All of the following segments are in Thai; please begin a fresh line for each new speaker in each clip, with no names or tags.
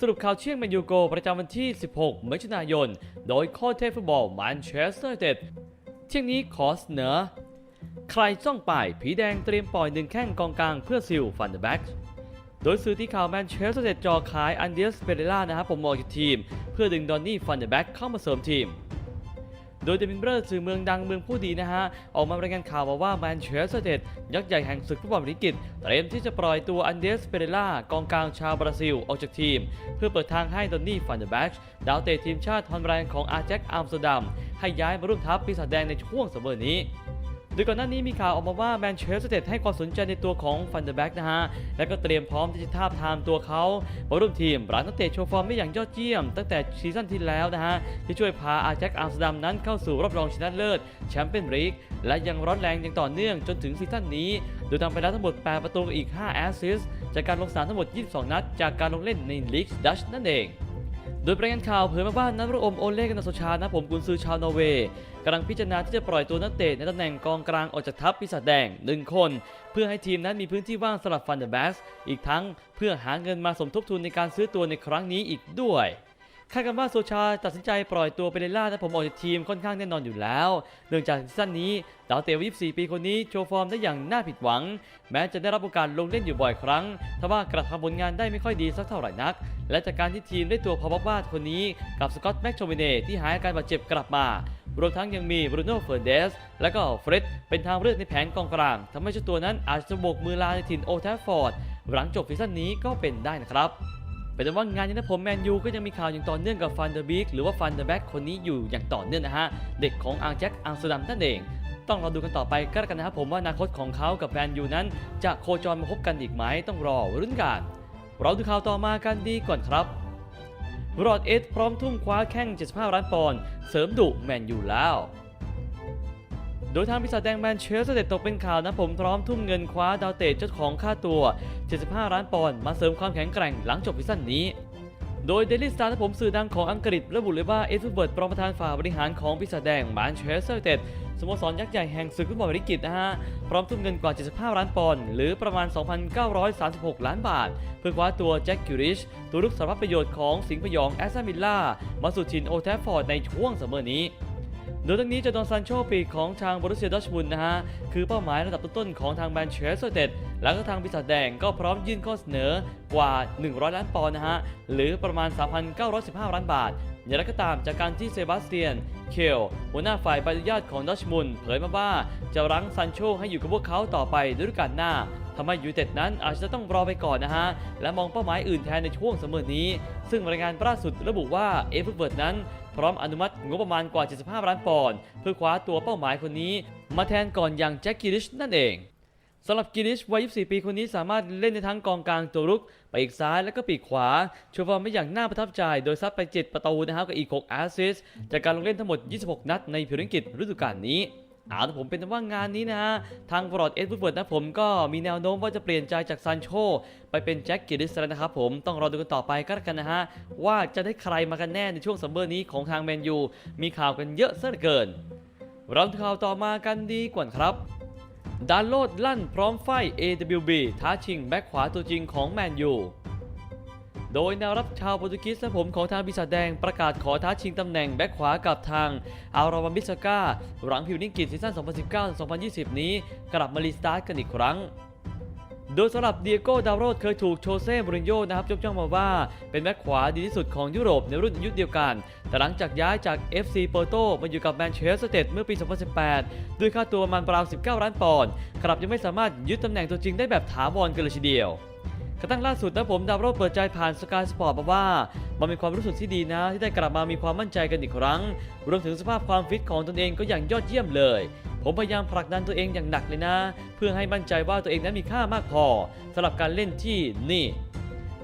สรุปข่าวเชียงแมนยูโกประจำวันที่ 16 มิถุนายน โดยโค้อเทพฟุตบอลแมนเชสเตอร์ยูไนเต็ดเที่ยงนี้ขอเสนอ ใครจ้องป่าย ผีแดงเตรียมปล่อยหนึ่งแข้งกองกลางเพื่อซิลฟันเดอร์แบ็กโดยสื่อที่ข่าวแมนเชสเตอร์ยูไนเต็ดจอขายอันเดียสเปเรล่านะครับผมออกจากทีม เพื่อดึงดอนนี่ฟันเดอร์แบ็กเข้ามาเสริมทีม โดยเดมินเบอร์สื่อเมืองดังเมืองผู้ดีนะฮะ ออกมารายงานข่าวมาว่าแมนเชสเตอร์ยูไนเต็ดยักษ์ใหญ่แห่งศึกฟุตบอลอังกฤษเตรียมที่จะปล่อยตัวอันเดสเปเรล่ากองกลางชาวบราซิลออกจากทีม เพื่อเปิดทางให้ดอนนี่ฟันเดอร์แบ็กดาวเตะทีมชาติฮอนแรงของอาแจ็คอัมสเตอร์ดัมให้ย้ายมาร่วมทัพปีศาจแดงในช่วงซัมอร์นี้ ดยก่อนหน้านี้มีข่าวออกมาว่าแมนเชสเตอร์ยูไนเต็ดให้ความสนใจในตัวของฟันเดอร์แบ็กนะฮะ และก็เตรียมพร้อมที่จะทาบทามตัวเขามาร่วมทีมหลังนักเตะโชว์ฟอร์มได้อย่างยอดเยี่ยม ตั้งแต่ซีซั่นที่แล้วนะฮะ ที่ช่วยพาอาแจ็คอัมสเตอร์ดัมนั้นเข้าสู่รอบรองชนะเลิศแชมเปี้ยนลีกและยังร้อนแรงอย่างต่อเนื่องจนถึงซีซั่นนี้ โดยทำไปแล้วทั้งหมด 8 ประตูอีก 5 แอสซิสต์จากการลงสนามทั้งหมด 22 นัด จากการลงเล่นในลีกดัชนั่นเอง โดยรายงานข่าวเผยมาว่านักรอมโอเล่กันนาโซชานะผมกุนซือชาวนอร์เวย์กำลังพิจารณาที่จะปล่อยตัวนักเตะในตำแหน่งกองกลางออกจากทัพปีศาจแดงหนึ่งคน เพื่อให้ทีมนั้นมีพื้นที่ว่างสำหรับฟันเดอร์แบสอีกทั้งเพื่อหาเงินมาสมทบทุนในการซื้อตัวในครั้งนี้อีกด้วย คาดกันว่าโซชาตัดสินใจปล่อยตัวเปเรล่าและผมออกจากทีมค่อนข้างแน่นอนอยู่แล้ว เนื่องจากซีซั่นนี้ดาวเตะวัย24 ปีคนนี้โชว์ฟอร์มได้อย่างน่าผิดหวัง แม้จะได้รับโอกาสลงเล่นอยู่บ่อยครั้งทว่ากระทำผลงานได้ไม่ค่อยดีสักเท่าไหร่นัก และจากการที่ทีมได้ตัวพาวเวอร์บาคนนี้กับสกอตต์แม็กโชเมเน่ที่หายอาการบาดเจ็บกลับมารวมทั้งยังมีบรูโน่เฟอร์เดส และก็เฟร็ดเป็นทางเลือกในแผนกองกลางทำให้เจ้าตัวนั้นอาจจะโบกมือลาในถิ่นโอแทฟฟอร์ดหลังจบซีซั่นนี้ก็เป็นได้นะครับ เป็นต่ว่างานนี้นะผมแมนยูก็ยังมีข่าวอย่างต่อเนื่องกับฟันเดอร์บิกหรือว่าฟันเดอร์แบ็กคนนี้อยู่อย่างต่อเนื่องนะฮะ เด็กของอังแจ็คอังสดัมนั่นเอง ต้องรอดูกันต่อไปก็แล้วกันนะครับผมว่าอนาคตของเขากับแมนยูนั้น จะโคจรมาพบกันอีกไหมต้องรอรุ่นกันเราดูข่าวต่อมากันดีก่อนครับรอดเอสพร้อมทุ่มคว้าแข้ง75ล้านปอนด์เสริมดุแมนยูแล้ว โดยทางปีศาจแดงแมนเชสเตอร์เต็ดตกเป็นข่าวนะผมพร้อมทุ่มเงินคว้าดาวเตะเจ้าของค่าตัว 75 ล้านปอนด์มาเสริมความแข็งแกร่งหลังจบซีซั่นนี้ โดยเดลิสตาร์นะผมสื่อดังของอังกฤษระบุเลยว่าเอฟเบิร์ตรองประธานฝ่ายบริหารของปีศาจแดงแมนเชสเตอร์เตสโมสรยักษ์ใหญ่แห่งศึกฟุตบอลอังกฤษนะฮะ พร้อมทุ่มเงินกว่า 75 ล้านปอนด์หรือประมาณ 2,936 ล้านบาท เพื่อคว้าตัวแจ็คกิริช ตัวลูกสารพัดประโยชน์ของสิงห์พยองแอสตันวิลล่ามาสู่ถิ่นโอแทฟฟอร์ดในช่วงซัมอนี้ โดยทั้งนี้จะดอนซันโชปีกของทางบรุสเซียดอร์ทมุนนะฮะ คือเป้าหมายระดับต้นๆของทางแมนเชสเตอร์เต็ดแล้วก็ทางปีศาจแดงก็พร้อมยื่นข้อเสนอกว่า 100 ล้านปอนด์นะฮะ หรือประมาณ 3,915 ล้านบาทอย่างไรก็ตามจากการที่เซบาสเตียน เคลหัวหน้าฝ่ายใบอนุญาตของดอชมุนเผยมาว่าจะรั้งซันโชให้อยู่กับพวกเขาต่อไปฤดูกาลหน้าทำให้ยูเต็ดนั้นอาจจะต้องรอไปก่อนนะฮะ และมองเป้าหมายอื่นแทนในช่วงเสมอนี้ ซึ่งรายงานล่าสุดระบุว่าเอฟเวิร์ดนั้น พร้อมอนุมัติงบประมาณกว่า 75 ล้านปอนด์เพื่อคว้าตัวเป้าหมายคนนี้ มาแทนก่อนอย่างแจ็คกิริชนั่นเองสำหรับกิริชวัย 24 ปีคนนี้สามารถเล่นในทั้งกองกลางตัวรุก ไปอีกซ้ายและก็ปีกขวาโชว์ฟอร์มได้อย่างน่าประทับใจ โดยซัดไป 7 ประตูนะครับกับอีก 6 แอสซิสต์จากการลงเล่นทั้งหมด 26 นัดในผิวอังกฤษฤดูกาลนี้ เอาแต่ผมเป็นว่างานนี้นะฮะ ทางบรอดเอ็ดวูดเวิร์ดนะผมก็มีแนวโน้มว่าจะเปลี่ยนใจจากซันโชไปเป็นแจ็คกิริสแล้วนะครับผมต้องรอดูกันต่อไปก็แล้วกันนะฮะ ว่าจะได้ใครมากันแน่ในช่วงซัมเมอร์นี้ของทางแมนยูมีข่าวกันเยอะซะเหลือเกินเราข่าวต่อมากันดีกว่าครับดานโลดลั่นพร้อมไฟ AWB ท้าชิงแบ็คขวาตัวจริงของแมนยู โดยแนวรับชาวโปรตุเกสและผมของทางปีศาจแดงประกาศขอท้าชิงตำแหน่งแบ็คขวากับทางอาราวามิสกาหลังพิวนิ่งกิจซีซั่น 2019-2020 นี้กลับมารีสตาร์ทกันอีกครั้ง โดยสำหรับเดียโก้ดาวโรดเคยถูกโชเซ่มูรินโญ่นะครับยกย่องมาว่าเป็นแบ็คขวาดีที่สุดของยุโรปในรุ่นยุเดียวกัน แต่หลังจากย้ายจาก FC เปอร์โตมาอยู่กับแมนเชสเตอร์ยูไนเต็ดเมื่อปี 2018 ด้วยค่าตัวประมาณราว 19 ล้านปอนด์กลับยังไม่สามารถยึดตำแหน่งตัวจริงได้แบบถาวรกันเลยทีเดียว กระทั่งล่าสุดนะผมดาวโรดเปิดใจผ่านสกายสปอร์ตมาว่า มันเป็นความรู้สึกที่ดีนะ ที่ได้กลับมามีความมั่นใจกันอีกครั้ง รวมถึงสภาพความฟิตของตนเองก็อย่างยอดเยี่ยมเลย ผมพยายามผลักดันตัวเองอย่างหนักเลยนะ เพื่อให้มั่นใจว่าตัวเองนั้นมีค่ามากพอสำหรับการเล่นที่นี่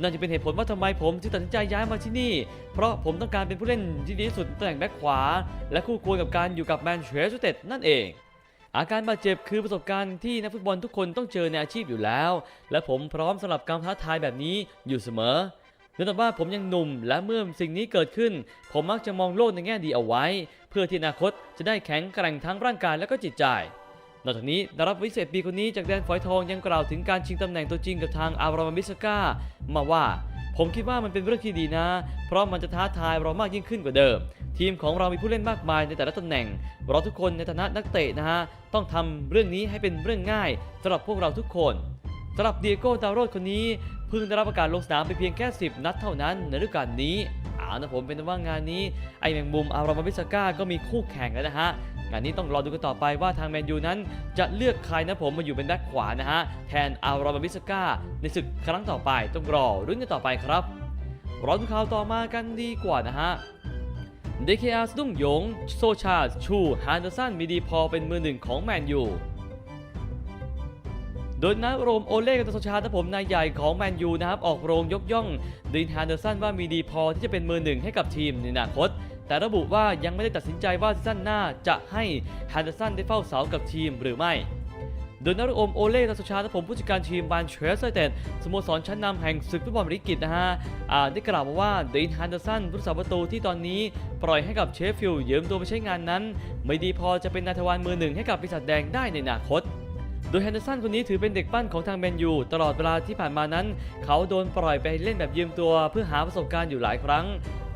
นั่นจะเป็นเหตุผลว่าทำไมผมจึงตัดสินใจย้ายมาที่นี่ เพราะผมต้องการเป็นผู้เล่นที่ดีที่สุดตำแหน่งแบ็คขวา และคู่ควรกับการอยู่กับแมนเชสเตอร์เตดนั่นเอง อาการบาดเจ็บคือประสบการณ์ที่นักฟุตบอลทุกคนต้องเจอในอาชีพอยู่แล้ว และผมพร้อมสำหรับการท้าทายแบบนี้อยู่เสมอเนื่องจากว่าผมยังหนุ่มและเมื่อสิ่งนี้เกิดขึ้น ผมมักจะมองโลกในแง่ดีเอาไว้ เพื่อที่อนาคตจะได้แข็งแกร่งทั้งร่างกายและก็จิตใจนอกจากนี้ดารับวิเศษปีคนนี้จากแดนฝอยทองยังกล่าวถึงการชิงตำแหน่งตัวจริงกับทางอารามมิสกามาว่า ผมคิดว่ามันเป็นเรื่องที่ดีนะ เพราะมันจะท้าทายเรามากยิ่งขึ้นกว่าเดิม ทีมของเรามีผู้เล่นมากมายในแต่ละตำแหน่ง เราทุกคนในฐานะนักเตะนะฮะ ต้องทำเรื่องนี้ให้เป็นเรื่องง่ายสำหรับพวกเราทุกคนสำหรับเดียโก้ดาวโรดคนนี้เพิ่งได้รับประกาศลงสนามไปเพียงแค่ 10 นัดเท่านั้นในฤดูกาลนี้ เอานะผมเป็นว่างานนี้ไอแมงมุมอารามวิสก้าก็มีคู่แข่งแล้วนะฮะงานนี้ต้องรอดูกันต่อไปว่าทางแมนยูนั้นจะเลือกใครนะผมมาอยู่เป็นแบ็คขวานะฮะแทนอารามวิสก้าในศึกครั้งต่อไปต้องรอรุ้นกันต่อไปครับรอดูข่าวต่อมากันดีกว่านะฮะ DKR สะดุ้งหยง โซชาชูฮันเดอร์สันมีดีพอเป็นมือหนึ่งของแมนยู โดยนักโรมโอเล่กับโซชานะผมนายใหญ่ของแมนยูนะครับออกโรงยกย่องดีนฮันเดอร์สันว่ามีดีพอที่จะเป็นมือหนึ่งให้กับทีมในอนาคต แต่ระบุว่ายังไม่ได้ตัดสินใจว่าซีซั่นหน้าจะให้ฮันเดอร์สันได้เฝ้าเสากับทีมหรือไม่โดยนักโอมโอเล่ตัสชาและผมผู้จัดการทีมบานเชสเตดสโมสรชั้นนำแห่งศึกฟุตบอลอเมริกิตนะฮะได้กล่าวมาว่าเดนฮันเดอร์สันผู้รักษาประตูที่ตอนนี้ปล่อยให้กับเชฟฟิลด์ยืมตัวไปใช้งานนั้น ไม่ดีพอจะเป็นนายทวารมือหนึ่งให้กับปีศาจแดงได้ในอนาคต โดยแฮนเดอร์สันคนนี้ถือเป็นเด็กปั้นของทางแมนยูตลอดเวลาที่ผ่านมานั้น เขาโดนปล่อยไปเล่นแบบยืมตัวเพื่อหาประสบการณ์อยู่หลายครั้ง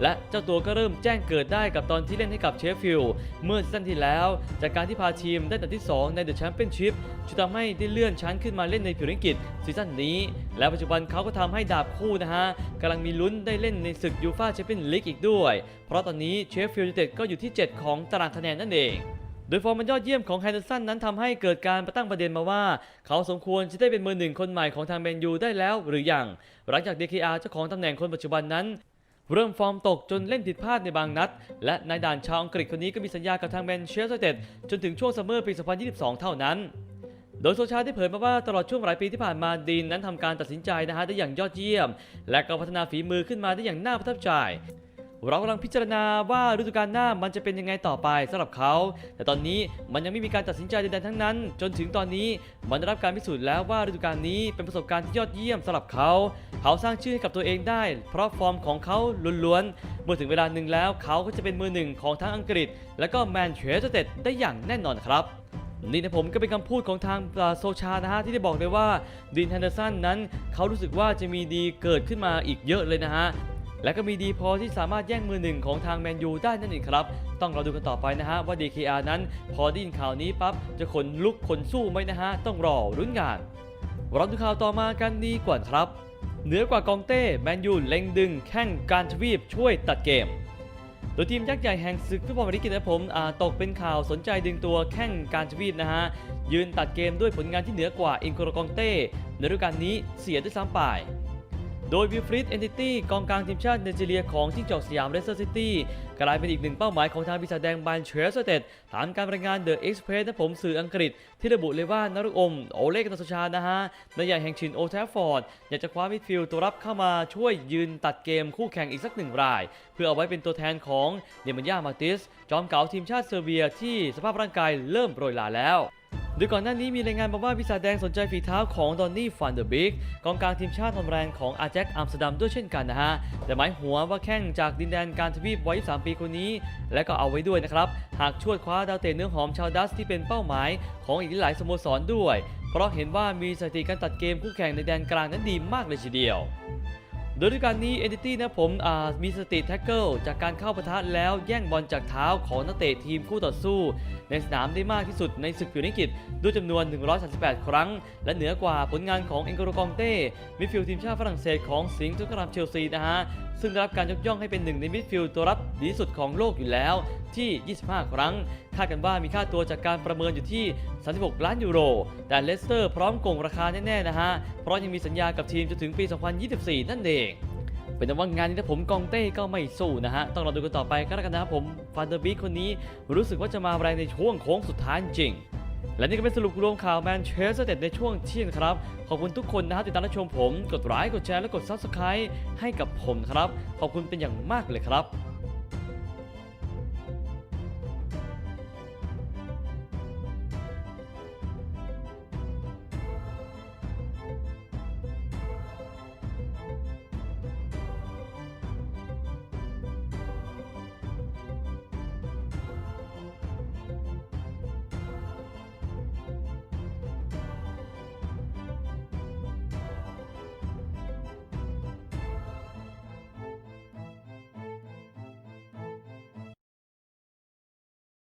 และเจ้าตัวก็เริ่มแจ้งเกิดได้กับตอนที่เล่นให้กับเชฟฟิลด์เมื่อซีซั่นที่แล้ว จากการที่พาทีมได้อันดับที่ 2 ในเดอะแชมเปี้ยนชิพจะทำให้ได้เลื่อนชั้นขึ้นมาเล่นในพรีเมียร์ลีกซีซั่นนี้ และปัจจุบันเขาก็ทำให้ดาบคู่นะฮะกำลังมีลุ้นได้เล่นในศึกยูฟ่าแชมเปี้ยนลีกอีกด้วย เพราะตอนนี้เชฟฟิลด์ยูไนเต็ดก็อยู่ที่ 7 ของตารางคะแนนนั่นเอง ดยฟอร์มมันยอดเยี่ยมของแฮนเดอร์สันนั้นทำให้เกิดการประตั้งประเด็นมาว่า เขาสมควรจะได้เป็นมือหนึ่งคนใหม่ของทางแมนยูได้แล้วหรือยังหลังจาก DKR เจ้าของตำแหน่งคนปัจจุบันนั้นเริ่มฟอร์มตกจนเล่นผิดพลาดในบางนัด และนายด่านชาวอังกฤษคนนี้ก็มีสัญญากับทางแมนเชสเตอร์ยูไนเต็ดจนถึงช่วงซัมเมอร์ปี 2022 เท่านั้น โดยโซชาได้เผยมาว่าตลอดช่วงหลายปีที่ผ่านมาดีนนั้นทำการตัดสินใจนะฮะได้อย่างยอดเยี่ยม และก็พัฒนาฝีมือขึ้นมาได้อย่างน่าประทับใจ เรากำลังพิจารณาว่าฤดูกาลหน้ามันจะเป็นยังไงต่อไปสำหรับเขา แต่ตอนนี้มันยังไม่มีการตัดสินใจใดๆทั้งนั้น จนถึงตอนนี้มันได้รับการพิสูจน์แล้วว่าฤดูกาลนี้เป็นประสบการณ์ที่ยอดเยี่ยมสำหรับเขา เขาสร้างชื่อให้กับตัวเองได้ เพราะฟอร์มของเขาล้วนๆ เมื่อถึงเวลาหนึ่งแล้วเขาก็จะเป็นมือหนึ่งของทั้งอังกฤษ และก็แมนเชสเตอร์เต็ดได้อย่างแน่นอนครับนี่นะผมก็เป็นคำพูดของทางโซชานะฮะที่ได้บอกเลยว่าดีนแฮนเดอร์สันนั้นเขารู้สึกว่าจะมีดีเกิดขึ้นมาอีกเยอะเลยนะฮะ และก็มีดีพอที่สามารถแย่งมือหนึ่งของทางแมนยูได้นั่นเองครับ ต้องเราดูกันต่อไปนะฮะว่า DKR นั้น พอได้ยินข่าวนี้ปั๊บจะขนลุกขนสู้ไหมนะฮะต้องรอรุ้นงานเราดูข่าวต่อมากันดีกว่าครับ เหนือกว่ากองเต้แมนยูเล็งดึงแข้งการทวีปช่วยตัดเกมโดยทีมยักษ์ใหญ่แห่งศึกฟุตบอลอเมริกันนะผมตกเป็นข่าวสนใจดึงตัวแข้งการทวีปนะฮะ ยืนตัดเกมด้วยผลงานที่เหนือกว่าอินโกรกองเต้ในฤดูกาลนี้เสียด้วยซ้ำไป โดยวิลฟริดเอนติตี้กองกลางทีมชาติไนจีเรียของจิ้งจอกสยามเลสเตอร์ซิตี้กลายเป็นอีกหนึ่งเป้าหมายของทางปีศาจแดงบานเชสเตดตามการรายงานเดอะเอ็กซ์เพรสนะผมสื่ออังกฤษ ที่ระบุเลยว่านักรุอม โอเล็กนัสชานะฮะนายใหญ่แห่งชินโอแทฟฟอร์ด อยากจะคว้ามิดฟิลด์ตัวรับเข้ามาช่วยยืนตัดเกมคู่แข่งอีกสักหนึ่งราย เพื่อเอาไว้เป็นตัวแทนของเนมันยามาติส จอมเก่าทีมชาติเซอร์เบียที่สภาพร่างกายเริ่มโปรยลาแล้ว โดยก่อนหน้านี้มีรายงานมาว่าปีศาจแดงสนใจฝีเท้าของดอนนี่ฟันเดอร์บิกกองกลางทีมชาติทอมแรงของอาแจ็คอัมสเตอร์ดัมด้วยเช่นกันนะฮะ แต่หมายหัวว่าแข้งจากดินแดนการทวีปวัย3ปีคนนี้ และก็เอาไว้ด้วยนะครับ หากชวดคว้าดาวเตะเนื้อหอมชาวดัสที่เป็นเป้าหมายของอีกหลายสโมสรด้วย เพราะเห็นว่ามีสถิติการตัดเกมคู่แข่งในแดนกลางนั้นดีมากเลยทีเดียว ดยด้วยการนี้เอนติตี้นะผมมีสติแท็กเกิลจากการเข้าปะทะแล้วแย่งบอลจากเท้าของนักเตะทีมคู่ต่อสู้ ในสนามได้มากที่สุดในศึกพรีเมียร์ด้วยจำนวน 138 ครั้ง และเหนือกว่าผลงานของเอ็นโกโรกองเต้มิดฟิลด์ทีมชาติฝรั่งเศสของสิงห์ทุกรามเชลซีนะฮะซึ่งได้รับการยกย่องให้เป็นหนึ่งในมิดฟิลด์ตัวรับดีที่สุดของโลกอยู่แล้ว ที่ 25 ครั้ง คาดกันว่ามีค่าตัวจากการประเมินอยู่ที่ 36 ล้านยูโร แต่เลสเตอร์พร้อมโกงราคาแน่ๆนะฮะ เพราะยังมีสัญญากับทีมจนถึงปี 2024 นั่นเอง เป็นแต่ว่างานนี้ถ้าผมกองเต้ก็ไม่สู้นะฮะ ต้องรอดูกันต่อไปก็แล้วกันนะครับผมฟันเดอร์บีคนนี้รู้สึกว่าจะมาแรงในช่วงโค้งสุดท้ายจริงและนี่ก็เป็นสรุปรวมข่าวแมนเชสเตอร์ยูไนเต็ดในช่วงเที่ยงครับ ขอบคุณทุกคนนะครับติดตามรับชมผม กดไลค์กดแชร์และกด Subscribe ให้กับผมครับ ขอบคุณเป็นอย่างมากเลยครับ